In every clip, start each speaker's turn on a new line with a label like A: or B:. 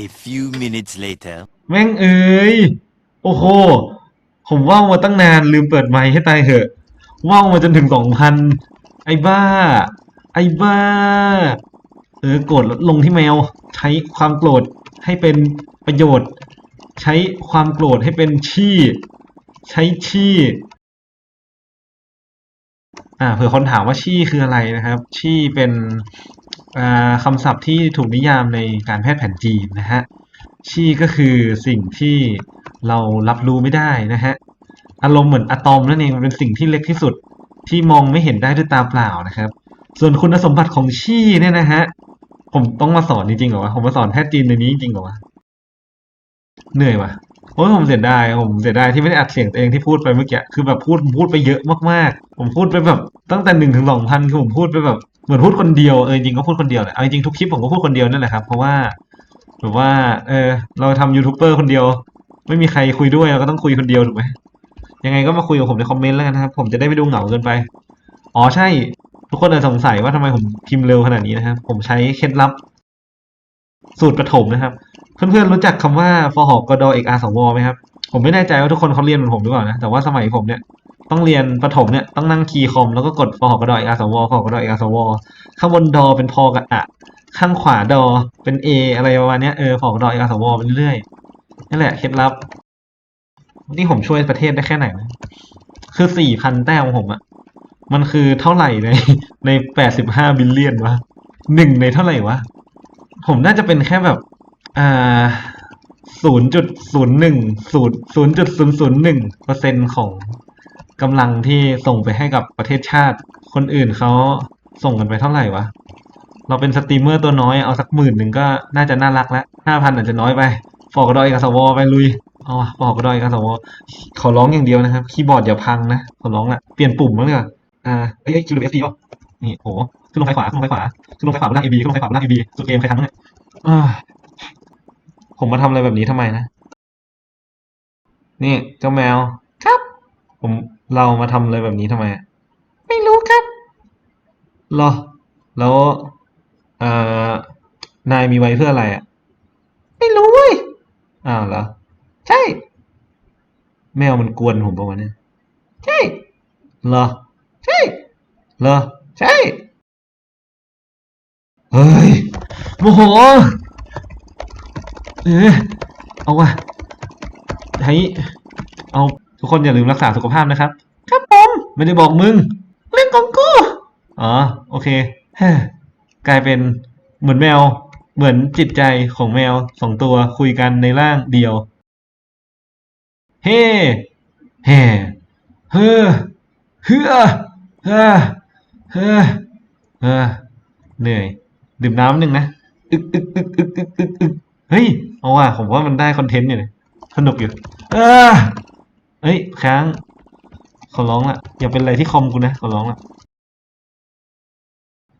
A: A few minutes later.
B: แม่งเอ้ย โอ้โห ผมว่าวมาตั้งนานลืมเปิดไมค์ให้ตายเหอะ ว่าวมาจนถึงสองพัน ไอ้บ้า ไอ้บ้า เออโกรธลดลงที่แมว ใช้ความโกรธให้เป็นประโยชน์ ใช้ความโกรธให้เป็นชี่ใช้ชี่อ่า เผื่อคนถามว่าชี่คืออะไรนะครับ ชี่เป็น คำศัพท์ที่ถูกนิยามในการแพทย์แผนจีนนะฮะชี่ก็คือสิ่งที่เรารับรู้ไม่ได้นะฮะอารมณ์เหมือนอะตอมนั่นเองมันเป็นสิ่งที่เล็กที่สุดที่มองไม่เห็นได้ด้วยตาเปล่านะครับ ส่วนคุณสมบัติของชี่เนี่ยนะฮะผมต้องมาสอนจริงๆเหรอวะผมมาสอนแพทย์จีนในนี้จริงๆเหรอวะเหนื่อยวะโอ้ยผมเสียดายผมเสียดายที่ไม่ได้อัดเสียงตัวเองที่พูดไปเมื่อกี้คือแบบพูดผมพูดไปเยอะมากๆ ผมพูดไปแบบตั้งแต่หนึ่งถึงสองพันคือผมพูดไปแบบ เหมือนพูดคนเดียวเออจริงก็พูดคนเดียวแหละเอาจริงทุกคลิปผมก็พูดคนเดียวนั่นแหละครับ เพราะว่าแบบว่า เออ เราทำยูทูบเบอร์คนเดียว ไม่มีใครคุยด้วยเราก็ต้องคุยคนเดียวถูกไหมยังไงก็มาคุยกับผมในคอมเมนต์แล้วกันนะครับ ผมจะได้ไม่ดูเหงาเกินไป อ๋อใช่ ทุกคนอาจจะสงสัยว่าทำไมผมพิมพ์เร็วขนาดนี้นะครับ ผมใช้เคล็ดลับ สูตรประถมนะครับ เพื่อนๆรู้จักคำว่าฟอหอกดอเอกอาสวไหมครับ ผมไม่แน่ใจว่าทุกคนเขาเรียนเหมือนผมหรือเปล่านะ แต่ว่าสมัยผมเนี่ย ต้องเรียนประถมเนี่ยต้องนั่งคีย์คอมแล้วก็กดฟอหอกดอเอกอาสวฟอหอกดอเอกอาสวข้างบนดอเป็นพอกับอะข้างขวาดอเป็นเออะไรประมาณเนี้ยเออฟอหอกดอเอกอาสวไปเรื่อยนั่นแหละเคล็ดลับนี่ผมช่วยประเทศได้แค่ไหนนะคือสี่พันแต้มของผมอะมันคือเท่าไหร่ในในแปดสิบห้าบิลเลียนวะหนึ่งในเท่าไหร่วะผมน่าจะเป็นแค่แบบอ่าศูนย์จุดศูนย์หนึ่งศูนย์ศูนย์จุดศูนย์ศูนย์หนึ่งเปอร์เซ็นต์ของ กำลังที่ส่งไปให้กับประเทศชาติ คนอื่นเขาส่งกันไปเท่าไหร่วะ เราเป็นสตรีมเมอร์ตัวน้อยเอาสักหมื่นหนึ่งก็น่าจะน่ารักแล้วห้าพันอาจจะน้อยไปฟอกกระดอยกับสวไปลุยเอาฟอกกระดอยกับสวขอร้องอย่างเดียวนะครับ คีย์บอร์ดอย่าพังนะ ขอร้องละเปลี่ยนปุ่มมั้งดีกว่าอ่าเอ้ยเอ้ยคิวเอสดีป่ะนี่โหขึ้นลงไปขวาขึ้นลงไปขวาขึ้นลงไปขวาบนล่างเอบีขึ้นลงไปขวาบนล่างเอบีสุดเกมใครทำเนี่ยผมมาทำอะไรแบบนี้ทำไมนะ นี่เจ้าแมว ครับ ผม เรามาทำอะไรแบบนี้ทำไมอะไม่รู้ครับเหรอ แล้วเอ่อนายมีไว้เพื่ออะไรอะ ไม่รู้เว้ย อ้าวเหรอ ใช่ แมวมันกวนผมประมาณนี้ใช่เหรอ ใช่เหรอ ใช่ เฮ้ย โมโห เออเอาว่ะให้เอา ทุกคนอย่าลืมรักษาสุขภาพนะครับ ครับผม ไม่ได้บอกมึงเล่นของกูอ๋อ โอเคเฮ้ยกลายเป็นเหมือนแมว เหมือนจิตใจของแมวสองตัวคุยกันในร่างเดียว เฮ้เฮ้เฮ้อเฮ้อเฮ้อเฮ้อเฮ้อเหนื่อย ดื่มน้ำหนึ่งนะ อึกอึกอึกอึกอึกอึกอึกเฮ้ย เอาว่ะผมว่ามันได้คอนเทนต์อยู่เลยสนุกอยู่ เออ เฮ้ยค้างขอร้องละอย่าเป็นอะไรที่คอมกูนะขอร้องละ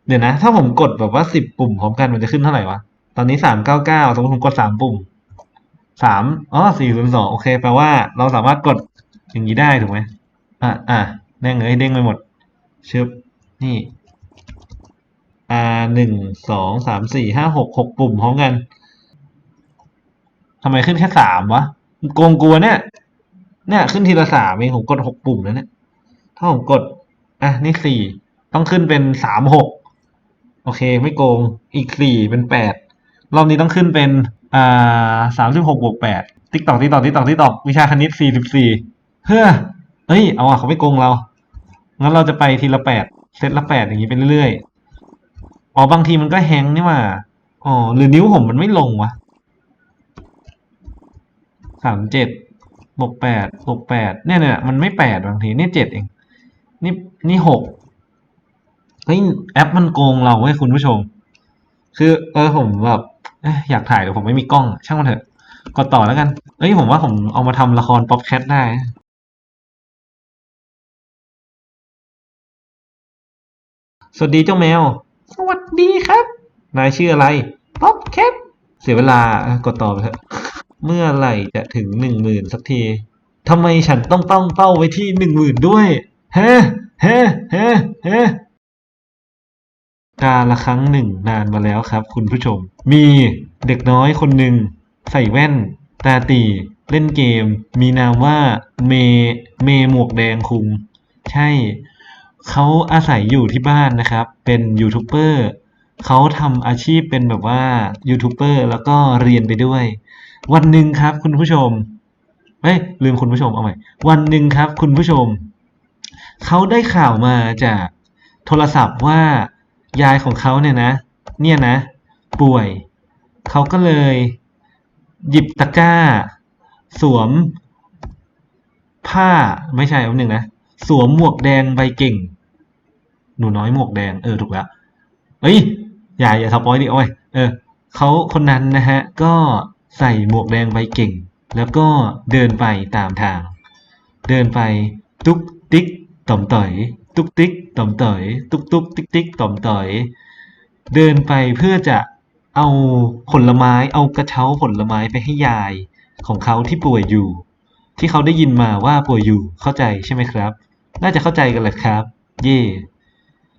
B: เดี๋ยวนะ ถ้าผมกดแบบว่าสิบปุ่มพร้อมกันมันจะขึ้นเท่าไหร่วะ ตอนนี้สามเก้าเก้าสมมติผมกดสามปุ่มสามอ๋อสี่ศูนย์สองโอเคแปลว่าเราสามารถกดอย่างนี้ได้ถูกไหมอะอะแน่งเอ้ยเด้งไปหมดชึบนี่อ่าหนึ่งสองสามสี่ห้าหกหกปุ่มพร้อมกันทำไมขึ้นแค่สามวะโกงกลัวเนี่ย เนี่ยขึ้นทีละสามเองผมกดหกปุ่มแล้วเนี่ยถ้าผมกดอะนี่สี่ต้องขึ้นเป็นสามหกโอเค ไม่โกงอีกสี่เป็นแปดรอบนี้ต้องขึ้นเป็นอ่าสามสิบหกบวกแปดติ๊กตอกติ๊กตอกติ๊กตอกติ๊กตอกวิชาคณิตสี่สิบสี่เฮ้อเฮ้ยเอาอะเขาไม่โกงเรางั้นเราจะไปทีละแปดเซตละแปดอย่างนี้ไปเรื่อยๆอ๋อบางทีมันก็แฮงนี่ว่าอ๋อหรือนิ้วผมมันไม่ลงวะสามเจ็ด บวกแปดบวกแปดเนี่ยเนี่ยมันไม่แปดบางทีนี่เจ็ดเอง นี่นี่หกเฮ้ยแอปมันโกงเราเว้ยคุณผู้ชม คือ เออผมแบบอยากถ่ายแต่ผมไม่มีกล้อง ช่างมันเถอะกดต่อแล้วกัน เอ้ยผมว่าผมเอามาทำละครป๊อปแคทได้สวัสดีเจ้าแมว สวัสดีครับ นายชื่ออะไร ป๊อปแคท เสียเวลากดต่อไปเถอะ เมื่อไหร่จะถึงหนึ่งหมื่นสักทีทำไมฉันต้องตั้งเป้าไว้ที่หนึ่งหมื่นด้วยเฮ้เฮ้เฮ้เฮ้กาละครั้งหนึ่งนานมาแล้วครับ คุณผู้ชม มีเด็กน้อยคนหนึ่งใส่แว่น ตาตี เล่นเกม มีนามว่าเม เมหมวกแดงคุง ใช่ เขาอาศัยอยู่ที่บ้านนะครับ เป็นยูทูบเบอร์เขาทำอาชีพเป็นแบบว่ายูทูบเบอร์แล้วก็เรียนไปด้วย วันหนึ่งครับคุณผู้ชมเอ้ยลืมคุณผู้ชมเอาใหม่วันหนึ่งครับ คุณผู้ชม เขาได้ข่าวมาจากโทรศัพท์ว่ายายของเขาเนี่ยนะ เนี่ยนะ ป่วย เขาก็เลย หยิบตะกร้า สวม ผ้าไม่ใช่แป๊บนึงนะ สวมหมวกแดงใบเก่ง หนูน้อยหมวกแดงเออถูกแล้วเอ้ยอย่าอย่าสปอยดิโอ้ยเออเขาคนนั้นนะฮะ ก็ ใส่หมวกแดงใบเก่ง แล้วก็เดินไปตามทาง เดินไปตุ๊กติ๊กต่อมต่อย ตุ๊กติ๊กต่อมต่อย ตุ๊กตุ๊กติ๊กติ๊กต่อมต่อย เดินไปเพื่อจะเอาผลไม้เอากระเช้าผลไม้ไปให้ยายของเขาที่ป่วยอยู่ ที่เขาได้ยินมาว่าป่วยอยู่เข้าใจใช่ไหมครับ น่าจะเข้าใจกันแหละครับ เย่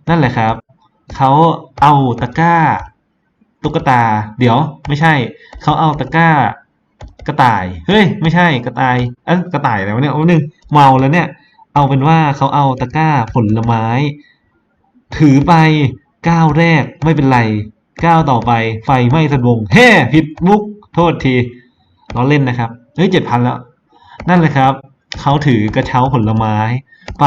B: นั่นแหละครับ เขาเอาตะกร้า ตุ๊กตา เดี๋ยวไม่ใช่ เขาเอาตะกร้ากระต่าย เฮ้ย ไม่ใช่กระต่ายเอ้ยกระต่ายอะไรวะเนี่ยโอ้นึงเมาแล้วเนี่ย เอาเป็นว่าเขาเอาตะกร้าผลไม้ ถือไปก้าวแรกไม่เป็นไรก้าวต่อไปไฟไหม้สะวงเฮ้ผิดมุกโทษทีล้อเล่นนะครับเฮ้ยเจ็ดพันแล้ว นั่นแหละครับ เขาถือกระเช้าผลไม้ ไป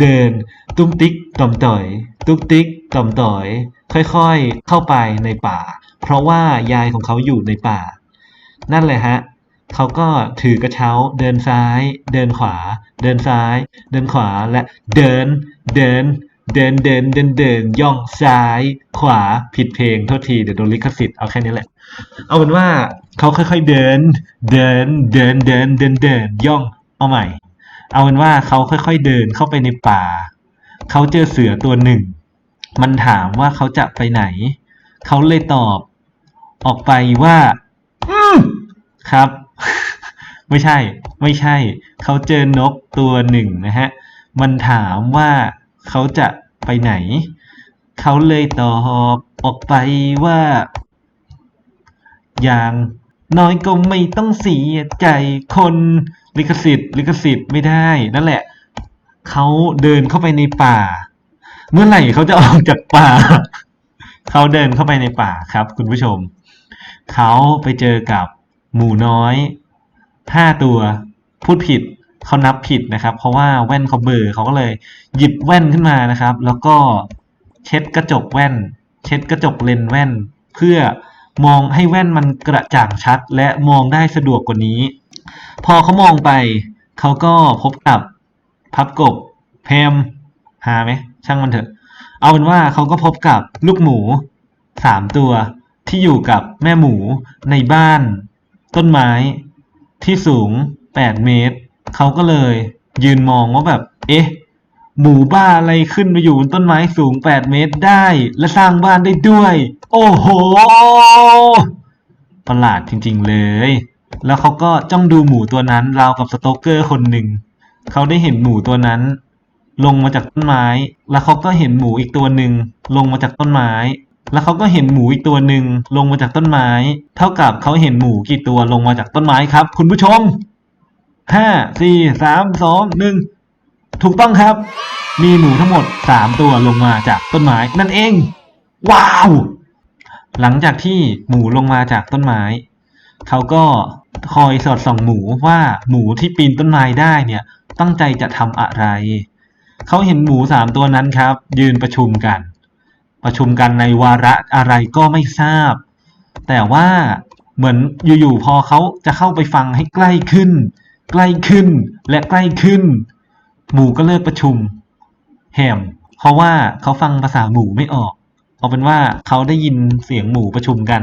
B: เดิน ตุ้มติ๊กต่อมต่อย ตุ้มติ๊กต่อมต่อย ค่อยๆ เข้าไปในป่า เพราะว่ายายของเขาอยู่ในป่า นั่นแหละฮะเขาก็ถือกระเช้าเดินซ้าย เดินขวา เดินซ้าย เดินขวาและเดิน เดิน เดินเดินเดินเดินย่องซ้าย ขวาผิดเพลงโทษทีเดี๋ยวโดนลิขสิทธิ์เอาแค่นี้แหละ เอาเป็นว่าเขาค่อยๆเดิน เดินเดินเดินเดินเดินย่องเอาใหม่ เอาเป็นว่าเขาค่อยๆเดินเข้าไปในป่า เขาเจอเสือตัวหนึ่ง มันถามว่าเขาจะไปไหน เขาเลยตอบ ออกไปว่าอืมครับ ไม่ใช่ ไม่ใช่ เขาเจอนกตัวหนึ่งนะฮะ มันถามว่าเขาจะไปไหน เขาเลยตอบออกไปว่า อย่างน้อยก็ไม่ต้องเสียใจคน ลิขสิทธิ์ลิขสิทธิ์ไม่ได้นั่นแหละเขาเดินเข้าไปในป่า เมื่อไหร่เขาจะออกจากป่าเขาเดินเข้าไปในป่าครับ คุณผู้ชมเขาไปเจอกับหมูน้อยห้าตัวพูดผิดเขานับผิดนะครับ เพราะว่าแว่นเขาเบลอเขาก็เลย หยิบแว่นขึ้นมานะครับ แล้วก็เช็ดกระจกแว่น เช็ดกระจกเลนแว่น เพื่อมองให้แว่นมันกระจ่างชัด และมองได้สะดวกกว่านี้ พอเขามองไป เขาก็พบกับพับกบแพมหาไหมช่างมันเถอะ เอาเป็นว่าเขาก็พบกับลูกหมูสามตัวที่อยู่กับแม่หมูในบ้าน ต้นไม้ที่สูงแปดเมตร เขาก็เลยยืนมองว่าแบบ เอ๊ะ หมูบ้าอะไรขึ้นมาอยู่บนต้นไม้สูงแปดเมตรได้ และสร้างบ้านได้ด้วย โอ้โห ประหลาดจริง ๆ เลย แล้วเขาก็จ้องดูหมูตัวนั้นราวกับสโตกเกอร์คนหนึ่ง เขาได้เห็นหมูตัวนั้น ลงมาจากต้นไม้ แล้วเขาก็เห็นหมูอีกตัวหนึ่งลงมาจากต้นไม้ แล้วเขาก็เห็นหมูอีกตัวหนึ่งลงมาจากต้นไม้ เท่ากับเขาเห็นหมูกี่ตัวลงมาจากต้นไม้ครับ คุณผู้ชมห้าสี่สามสองหนึ่งถูกต้องครับ มีหมูทั้งหมดสามตัวลงมาจากต้นไม้นั่นเอง ว้าว หลังจากที่หมูลงมาจากต้นไม้ เขาก็คอยสอดส่องหมูว่าหมูที่ปีนต้นไม้ได้เนี่ยตั้งใจจะทำอะไร เขาเห็นหมูสามตัวนั้นครับ ยืนประชุมกัน ประชุมกันในวาระอะไรก็ไม่ทราบ แต่ว่าเหมือนอยู่ๆพอเขาจะเข้าไปฟังให้ใกล้ขึ้น ใกล้ขึ้นและใกล้ขึ้น หมูก็เลิกประชุมแหมเพราะว่าเขาฟังภาษาหมูไม่ออก เอาเป็นว่าเขาได้ยินเสียงหมูประชุมกัน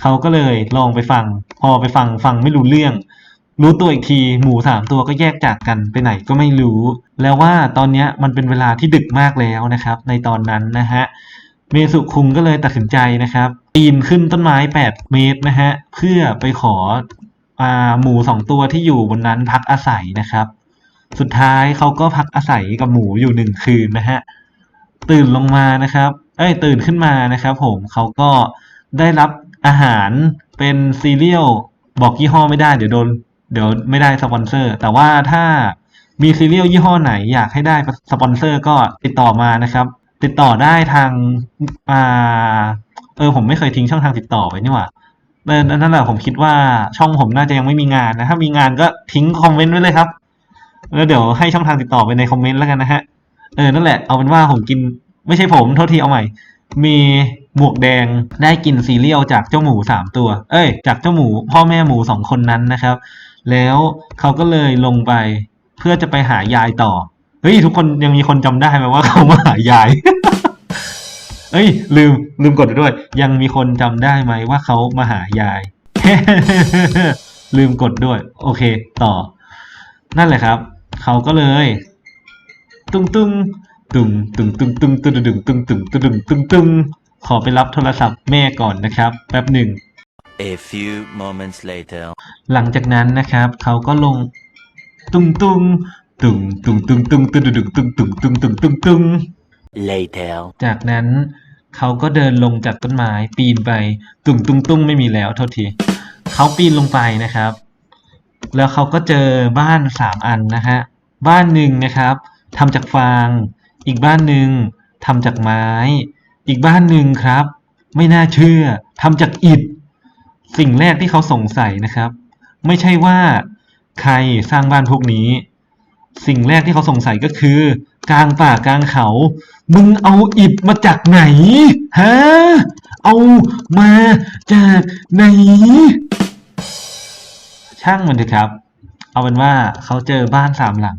B: เขาก็เลยลองไปฟัง พอไปฟังฟังไม่รู้เรื่อง รู้ตัวอีกทีหมูสามตัวก็แยกจากกันไปไหนก็ไม่รู้ แล้วว่าตอนนี้มันเป็นเวลาที่ดึกมากแล้วนะครับ ในตอนนั้นนะฮะเมสุคุงก็เลยตัดสินใจนะครับปีนขึ้นต้นไม้ 8 เมตรนะฮะเพื่อไปขออาหมูสองตัวที่อยู่บนนั้นพักอาศัยนะครับ สุดท้ายเขาก็พักอาศัยกับหมูอยู่หนึ่งคืนนะฮะตื่นลงมานะครับ เอ้ยตื่นขึ้นมานะครับผมเขาก็ได้รับอาหารเป็นซีเรียลบอกยี่ห้อไม่ได้เดี๋ยวโดนเดี๋ยวไม่ได้สปอนเซอร์ แต่ว่าถ้ามีซีเรียลยี่ห้อไหนอยากให้ได้สปอนเซอร์ก็ติดต่อมานะครับ ติดต่อได้ทางอ่าเออผมไม่เคยทิ้งช่องทางติดต่อไว้นี่หว่าเออนั่นแหละผมคิดว่าช่องผมน่าจะยังไม่มีงานนะ ถ้ามีงานก็ทิ้งคอมเมนต์ไว้เลยครับ แล้วเดี๋ยวให้ช่องทางติดต่อไปในคอมเมนต์แล้วกันนะฮะ เออ นั่นแหละ เอาเป็นว่าผมกิน ไม่ใช่ผมโทษทีเอาใหม่ มีหมวกแดงได้กินซีเรียลจากเจ้าหมูสามตัว เอ้ย จากเจ้าหมู พ่อแม่หมูสองคนนั้นนะครับ แล้วเขาก็เลยลงไปเพื่อจะไปหายายต่อ เฮ้ย ทุกคนยังมีคนจำได้ไหมว่าเขามาหายาย เอ้ย ลืมลืมกดด้วย ยังมีคนจำได้ไหมว่าเขามาหายาย ลืมกดด้วย โอเค ต่อ นั่นแหละครับ เขาก็เลย ตุ้งตุ้ง ตุ้งตุ้งตุ้งตุ้งตุ้งตุ้งตุ้งตุ้งตุ้งตุ้งตุ้งตุ้งขอไปรับโทรศัพท์แม่ก่อนนะครับแป๊บหนึ่ง
A: A few moments later.
B: หลังจากนั้นนะครับเขาก็ลงตุ้งตุ้งตุ้งตุ้งตุ้งตุ้งตุ้งตุ้งตุ้งตุ้งตุ้งตุ้งตุ้งตุ้ง
A: Later.
B: จากนั้นเขาก็เดินลงจากต้นไม้ปีนไปตุ้งตุ้งตุ้งไม่มีแล้วโทษทีเขาปีนลงไปนะครับ แล้วเขาก็เจอบ้านสามอันนะฮะบ้านหนึ่งนะครับทำจากฟาง อีกบ้านหนึ่งทำจากไม้ อีกบ้านหนึ่งครับ ไม่น่าเชื่อทำจากอิฐ สิ่งแรกที่เขาสงสัยนะครับ ไม่ใช่ว่าใครสร้างบ้านพวกนี้ สิ่งแรกที่เขาสงสัยก็คือ กลางป่ากลางเขา มึงเอาอิฐมาจากไหนฮะเอามาจากไหน ช่างมันเถอะครับ เอาเป็นว่าเขาเจอบ้านสามหลัง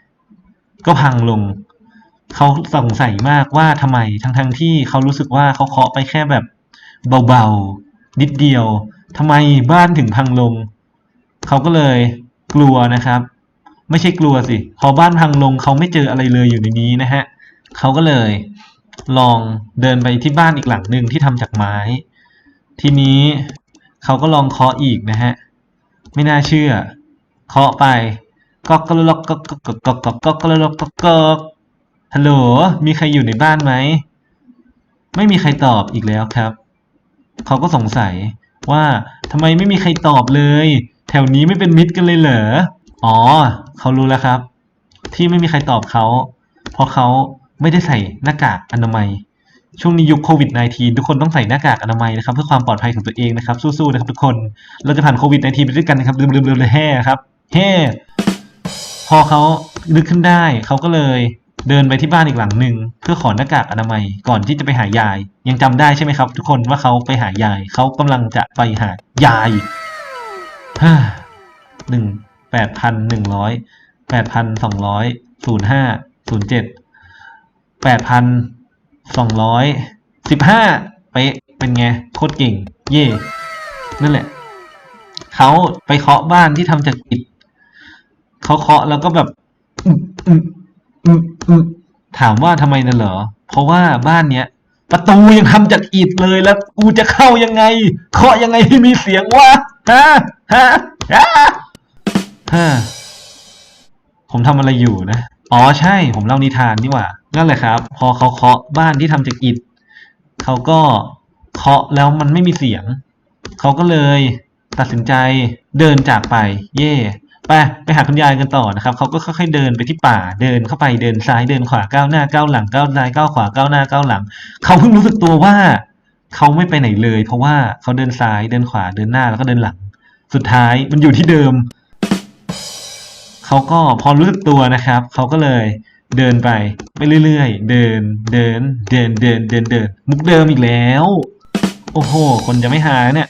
B: ก็พังลง เขาสงสัยมากว่าทำไมทั้งๆที่เขารู้สึกว่าเขาเคาะไปแค่แบบเบาๆนิดเดียวทำไมบ้านถึงพังลง เขาก็เลยกลัวนะครับ ไม่ใช่กลัวสิพอบ้านพังลงเขาไม่เจออะไรเลยอยู่ในนี้นะฮะเขาก็เลยลองเดินไปที่บ้านอีกหลังหนึ่งที่ทำจากไม้ ทีนี้เขาก็ลองเคาะอีกนะฮะ ไม่น่าเชื่อ เคาะไป ก๊อกกระลอกก๊อกก๊อกก๊อกก๊อกก๊อกกระลอกก๊อกก๊อกฮัลโหล มีใครอยู่ในบ้านไหม ไม่มีใครตอบอีกแล้วครับ เขาก็สงสัยว่าทำไมไม่มีใครตอบเลย แถวนี้ไม่เป็นมิตรกันเลยเหรอ อ๋อ เขารู้แล้วครับ ที่ไม่มีใครตอบเขา เพราะเขาไม่ได้ใส่หน้ากากอนามัย ช่วงนี้ยุคโควิด -19 ทุกคนต้องใส่หน้ากากอนามัยนะครับ เพื่อความปลอดภัยของตัวเองนะครับ สู้ๆนะครับทุกคน เราจะผ่านโควิด -19 ไปด้วยกันนะครับลืมๆๆเลยแฮ่ครับแฮ่ พอเขานึกขึ้นได้เขาก็เลยเดินไปที่บ้านอีกหลังหนึ่งเพื่อขอหน้ากากอนามัยก่อนที่จะไปหายาย ยังจำได้ใช่ไหมครับ ทุกคนว่าเขาไปหายายเขากำลังจะไปหายายฮ่าหนึ่งแปดพันหนึ่งร้อยแปดพันสองร้อยศูนย์ห้าศูนย์เจ็ดแปดพันสองร้อยสิบห้าเป๊ะเป็นไงโคตรเก่ง เย่นั่นแหละเขาไปเคาะบ้านที่ทำจากอิฐ เขาเคาะแล้วก็แบบถามว่าทำไมน่ะเหรอ เพราะว่าบ้านเนี้ย ประตูยังทำจากอิฐเลยแล้วกูจะเข้ายังไง เคาะยังไงให้มีเสียงวะฮะฮะฮะฮะผมทำอะไรอยู่นะ อ๋อใช่ ผมเล่านิทานนี่หว่า นั่นแหละครับ พอเขาเคาะบ้านที่ทำจากอิฐเขาก็เคาะแล้วมันไม่มีเสียง เขาก็เลยตัดสินใจเดินจากไป เย่ ไปไปหาคุณยายกันต่อนะครับเขาก็ค่อยๆเดินไปที่ป่าเดินเข้าไปเดินซ้ายเดินขวาก้าวหน้าก้าวหลังก้าวซ้ายก้าวขวาก้าวหน้าก้าวหลังเขาเพิ่งรู้สึกตัวว่าเขาไม่ไปไหนเลย เพราะว่าเขาเดินซ้ายเดินขวาเดินหน้าแล้วก็เดินหลัง สุดท้ายมันอยู่ที่เดิมเขาก็พอรู้สึกตัวนะครับเขาก็เลยเดินไปไปเรื่อยๆ เดินเดินเดินเดินเดินเดินมุกเดิมอีกแล้ว โอ้โห คนจะไม่หาเนี่ย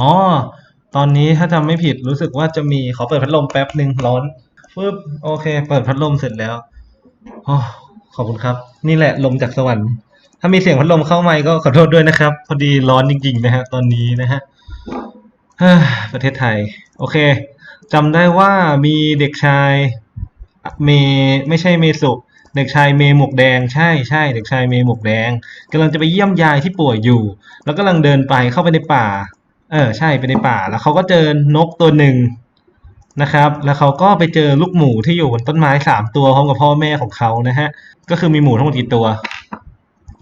B: อ๋อ ตอนนี้ถ้าจำไม่ผิดรู้สึกว่าจะมีขอเปิดพัดลมแป๊บหนึ่งร้อนฟึบโอเค เปิดพัดลมเสร็จแล้วอ๋อขอบคุณครับ นี่แหละลมจากสวรรค์ ถ้ามีเสียงพัดลมเข้ามาก็ขอโทษด้วยนะครับ พอดีร้อนจริงๆนะฮะตอนนี้นะฮะประเทศไทย โอเคจำได้ว่ามีเด็กชายเมไม่ใช่เมสุเด็กชายเมหมวกแดงใช่ใช่เด็กชายเมหมวกแดงกำลังจะไปเยี่ยมยายที่ป่วยอยู่ แล้วกำลังเดินไปเข้าไปในป่า เออใช่ไปในป่าแล้วเขาก็เจอนกตัวหนึ่งนะครับ แล้วเขาก็ไปเจอลูกหมูที่อยู่บนต้นไม้สามตัวพร้อมกับพ่อแม่ของเขานะฮะ ก็คือมีหมูทั้งหมดกี่ตัว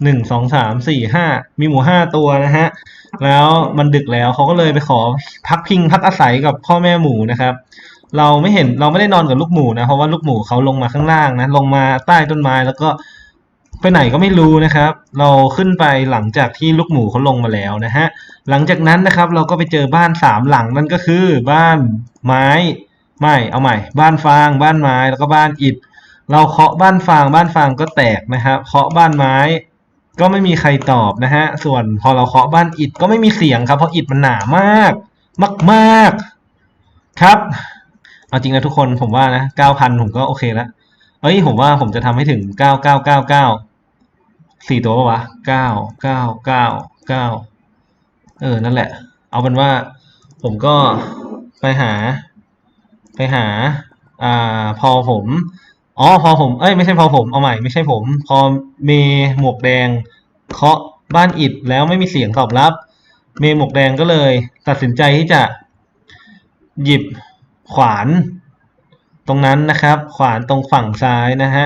B: หนึ่งสองสามสี่ห้ามีหมูห้าตัวนะฮะ แล้วมันดึกแล้วเขาก็เลยไปขอพักพิงพักอาศัยกับพ่อแม่หมูนะครับ เราไม่เห็นเราไม่ได้นอนกับลูกหมูนะเพราะว่าลูกหมูเขาลงมาข้างล่างนะลงมาใต้ต้นไม้แล้วก็ ไปไหนก็ไม่รู้นะครับ เราขึ้นไปหลังจากที่ลูกหมูเขาลงมาแล้วนะฮะ หลังจากนั้นนะครับ เราก็ไปเจอบ้านสามหลังนั่นก็คือบ้านไม้ ไม่เอาใหม่ บ้านฟาง บ้านไม้แล้วก็บ้านอิฐ เราเคาะบ้านฟาง บ้านฟางก็แตกนะครับเคาะบ้านไม้ ก็ไม่มีใครตอบนะฮะ ส่วนพอเราเคาะบ้านอิฐก็ไม่มีเสียงครับ เพราะอิฐมันหนามาก มากมากๆครับ เอาจริงนะทุกคนผมว่านะเก้าพันผมก็โอเคแล้วเอ้ยผมว่าผมจะทำให้ถึงเก้าเก้าเก้าเก้า สี่ตัวปะวะเก้าเก้าเก้าเก้าเออ นั่นแหละ เอาเป็นว่า ผมก็ไปหา ไปหา อ่า พอผม อ๋อ พอผม เอ้ย ไม่ใช่พอผม เอาใหม่ ไม่ใช่ผม พอเมหมวกแดง เคาะบ้านอิฐแล้วไม่มีเสียงตอบรับ เมหมวกแดงก็เลย ตัดสินใจที่จะ หยิบขวาน ตรงนั้นนะครับ ขวานตรงฝั่งซ้ายนะฮะ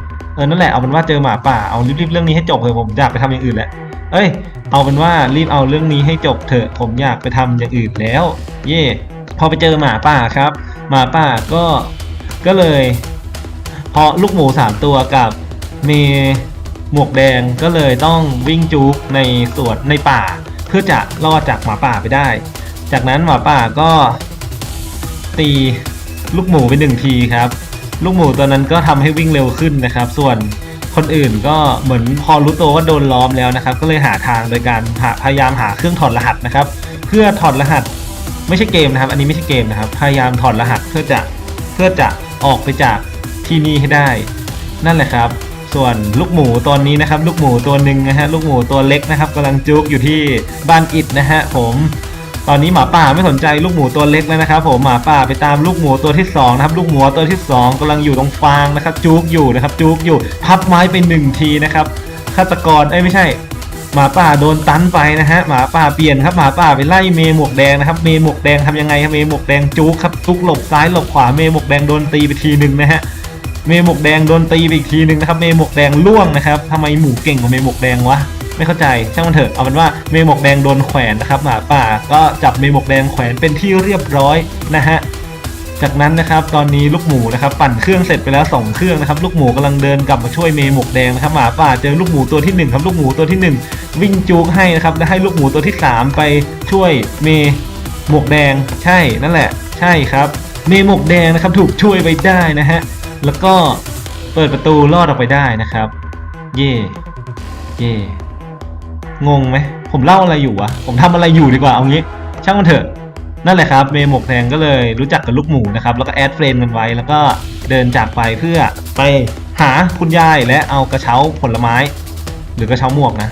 B: เออนั่นแหละเอาเป็นว่าเจอหมาป่าเอารีบๆเรื่องนี้ให้จบเถอะผมอยากไปทำอย่างอื่นแหละเอ้ย เอาเป็นว่ารีบเอาเรื่องนี้ให้จบเถอะผมอยากไปทำอย่างอื่นแล้ว เย่พอไปเจอหมาป่าครับ หมาป่าก็ก็เลย พอลูกหมูสามตัวกับเมหมวกแดงก็เลยต้องวิ่งจุกในสวนในป่า เพื่อจะรอดจากหมาป่าไปได้ จากนั้นหมาป่าก็ตีลูกหมูไปหนึ่งทีครับ ลูกหมูตัวนั้นก็ทำให้วิ่งเร็วขึ้นนะครับ ส่วนคนอื่นก็เหมือนพอรู้ตัวว่าโดนล้อมแล้วนะครับ ก็เลยหาทางโดยการพยายามหาเครื่องถอดรหัสนะครับ เพื่อถอดรหัสไม่ใช่เกมนะครับ อันนี้ไม่ใช่เกมนะครับ พยายามถอดรหัสเพื่อจะเพื่อจะออกไปจากที่นี่ให้ได้ นั่นแหละครับ ส่วนลูกหมูตอนนี้นะครับ ลูกหมูตัวหนึ่งนะฮะลูกหมูตัวเล็กนะครับกำลังจุกอยู่ที่บ้านอิดนะฮะผม ตอนนี้หมาป่าไม่สนใจลูกหมูตัวเล็กแล้วนะครับผมหมาป่าไปตามลูกหมูตัวที่สองนะครับลูกหมูตัวที่สองกำลังอยู่ตรงฟางนะครับจุกอยู่นะครับจุกอยู่พับไม้ไปหนึ่งทีนะครับฆาตกรเอ้ยไม่ใช่หมาป่าโดนตันไปนะฮะหมาป่าเปลี่ยนครับหมาป่าไปไล่เมย์หมวกแดงนะครับเมย์หมวกแดงทำยังไงครับเมย์หมวกแดงจุกครับจุกหลบซ้ายหลบขวาเมย์หมวกแดงโดนตีไปทีหนึ่งนะฮะ เมย์หมวกแดงโดนตีไปอีกทีหนึ่งนะครับ เมย์หมวกแดงล่วงนะครับทำไมหมูเก่งกว่าเมย์หมวกแดงวะ ไม่เข้าใจ ช่างมันเถอะ เอาเป็นว่าเมย์หมวกแดงโดนแขวนนะครับหมาป่า ก็จับเมย์หมวกแดงแขวนเป็นที่เรียบร้อยนะฮะ จากนั้นนะครับตอนนี้ลูกหมูนะครับปั่นเครื่องเสร็จไปแล้วสองเครื่องนะครับลูกหมูกำลังเดินกลับมาช่วยเมย์หมวกแดงนะครับหมาป่าเจอลูกหมูตัวที่หนึ่งครับลูกหมูตัวที่หนึ่งวิ่งจูกให้นะครับและให้ลูกหมูตัวที่สามไปช่วยเมย์หมวกแดงใช่นั่นแหละ ใช่ครับเมย์หมวกแดงนะครับถูกช่วยไปได้นะฮะ แล้วก็เปิดประตูลอดออกไปได้นะครับ เย่เย่งงไหมผมเล่าอะไรอยู่วะผมทำอะไรอยู่ดีกว่าเอางี้ช่างมันเถอะนั่นแหละครับเมหมกแดงก็เลยรู้จักกับลูกหมูนะครับแล้วก็แอดเฟรนกันไว้แล้วก็เดินจากไปเพื่อไปหาคุณยายและเอากระเช้าผลไม้ หรือกระเช้าหมวกนะ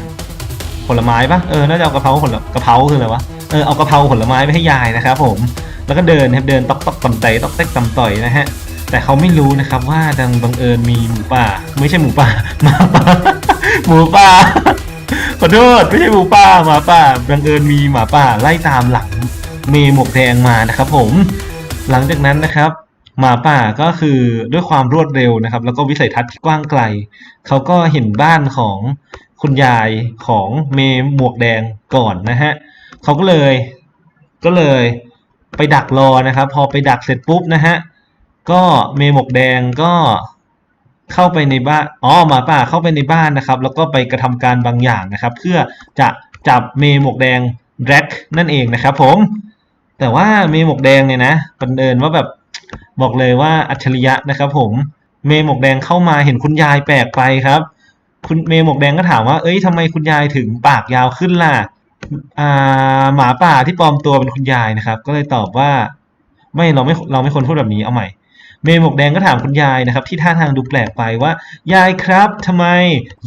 B: ผลไม้ปะเออน่าจะเอากระเพราผลกระเพราคืออะไรวะเออเอากระเพราผลไม้ไปให้ยายนะครับผมแล้วก็เดินครับเดินตอกตอกต่ำไตตอกเต็กต่ำต่อยนะฮะ แต่เขาไม่รู้นะครับว่าดังบังเอิญมีหมูป่า ไม่ใช่หมูป่าหมาป่าหมูป่าขอโทษไม่ใช่หมูป่าหมาป่าบังเอิญมีหมาป่าไล่ตามหลังเมย์หมวกแดงมานะครับ ผมหลังจากนั้นนะครับ หมาป่าก็คือด้วยความรวดเร็วนะครับ แล้วก็วิสัยทัศน์ที่กว้างไกล เขาก็เห็นบ้านของคุณยายของเมย์หมวกแดงก่อนนะฮะเขาก็เลยก็เลยไปดักรอนะครับ พอไปดักเสร็จปุ๊บนะฮะ ก็เมย์หมวกแดงก็เข้าไปในบ้านอ๋อหมาป่าเข้าไปในบ้านนะครับ แล้วก็ไปกระทำการบางอย่างนะครับ เพื่อจะจับเมย์หมวกแดงแร็กนั่นเองนะครับ ผม แต่ว่าเมย์หมวกแดงเนี่ยนะบันเดินว่าแบบบอกเลยว่าอัจฉริยะนะครับ ผม เมย์หมวกแดงเข้ามาเห็นคุณยายแปลกไปครับ คุณเมย์หมวกแดงก็ถามว่าเอ้ยทำไมคุณยายถึงปากยาวขึ้นล่ะอ่าหมาป่าที่ปลอมตัวเป็นคุณยายนะครับ ก็เลยตอบว่า ไม่เราไม่เราไม่ควรพูดแบบนี้เอาใหม่ เมย์หมวกแดงก็ถามคุณยายนะครับ ที่ท่าทางดูแปลกไปว่า ยายครับทำไม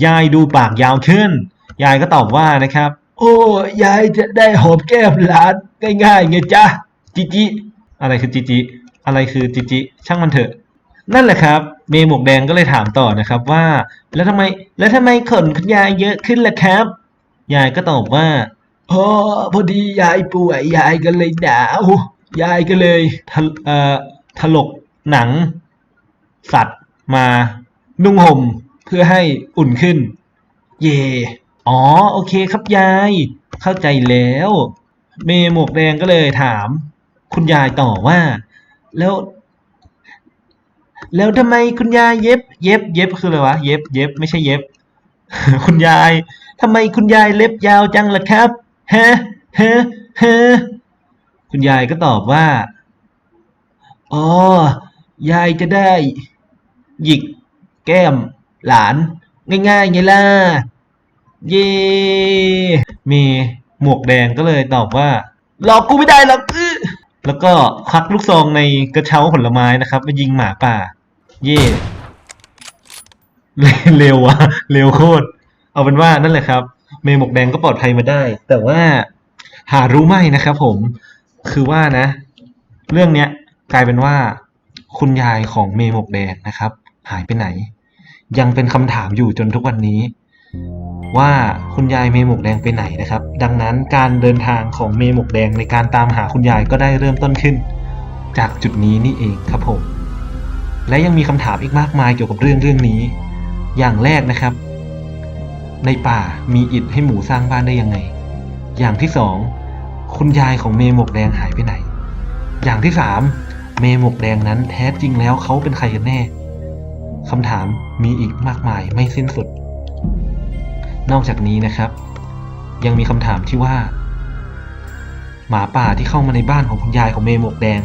B: ยายดูปากยาวขึ้น ยายก็ตอบว่านะครับ โอ้ยายจะได้หอมแก้มหลานง่ายๆไงจ๊ะจิจิอะไรคือจิจิอะไรคือจิจิช่างมันเถอะ นั่นแหละครับ เมย์หมวกแดงก็เลยถามต่อนะครับว่า แล้วทำไมแล้วทำไมขนคุณยายเยอะขึ้นล่ะครับ ยายก็ตอบว่าอ๋อพอดียายป่วยยายก็เลยหนาวยายก็เลยทะเอ่อถลก หนัง สัตว์มานุ่งห่มเพื่อให้อุ่นขึ้น เย่อ๋อ โอเคครับยาย เข้าใจแล้ว เมย์หมวกแดงก็เลยถาม คุณยายต่อว่า แล้ว แล้วทำไมคุณยายเย็บ เย็บ เย็บคืออะไรวะ เย็บ เย็บ ไม่ใช่เย็บ คุณยายทำไมคุณยายเล็บยาวจังล่ะครับฮะฮะฮะคุณยายก็ตอบว่า อ๋อ ยายจะได้หยิกแก้มหลาน ง่ายๆไงล่ะ เย่เมย์หมวกแดงก็เลยตอบว่าหลอกกูไม่ได้หรอกอื้อแล้วก็ควักลูกซองในกระเช้าผลไม้นะครับไปยิงหมาป่า เย่เร็วอะเร็วโคตร เอาเป็นว่านั่นแหละครับ เมย์หมวกแดงก็ปลอดภัยมาได้ แต่ว่าหารู้ไหมนะครับผมคือว่านะ เรื่องเนี้ยกลายเป็นว่า คุณยายของเมย์หมวกแดงนะครับ หายไปไหน ยังเป็นคำถามอยู่จนทุกวันนี้ ว่าคุณยายเมย์หมวกแดงไปไหนนะครับ ดังนั้นการเดินทางของเมย์หมวกแดงในการตามหาคุณยายก็ได้เริ่มต้นขึ้น จากจุดนี้นี่เองครับผมและยังมีคำถามอีกมากมายเกี่ยวกับเรื่องเรื่องนี้ อย่างแรกนะครับ ในป่ามีอิฐให้หมูสร้างบ้านได้ยังไง อย่างที่สองคุณยายของเมย์หมวกแดงหายไปไหน อย่างที่สาม เมหมวกแดงนั้นแท้จริงแล้วเขาเป็นใครกันแน่คำถามมีอีกมากมายไม่สิ้นสุด นอกจากนี้นะครับ ยังมีคำถามที่ว่า หมาป่าที่เข้ามาในบ้านของคุณยายของเมหมวกแดง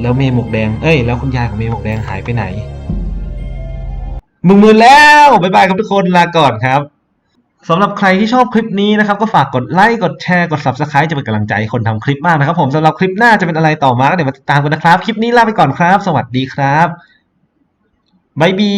B: แล้วเมหมวกแดงเอ้ยแล้วคุณยายของเมหมวกแดงหายไปไหนมึงมือแล้วบ๊ายบายครับทุกคนลาก่อนครับ สำหรับใครที่ชอบคลิปนี้นะครับก็ฝากกดไลค์กดแชร์กด subscribe จะเป็นกำลังใจคนทำคลิปมากนะครับผมสำหรับคลิปหน้าจะเป็นอะไรต่อมาก็เดี๋ยวมาติดตามกันนะครับ คลิปนี้ลาไปก่อนครับ สวัสดีครับบายบี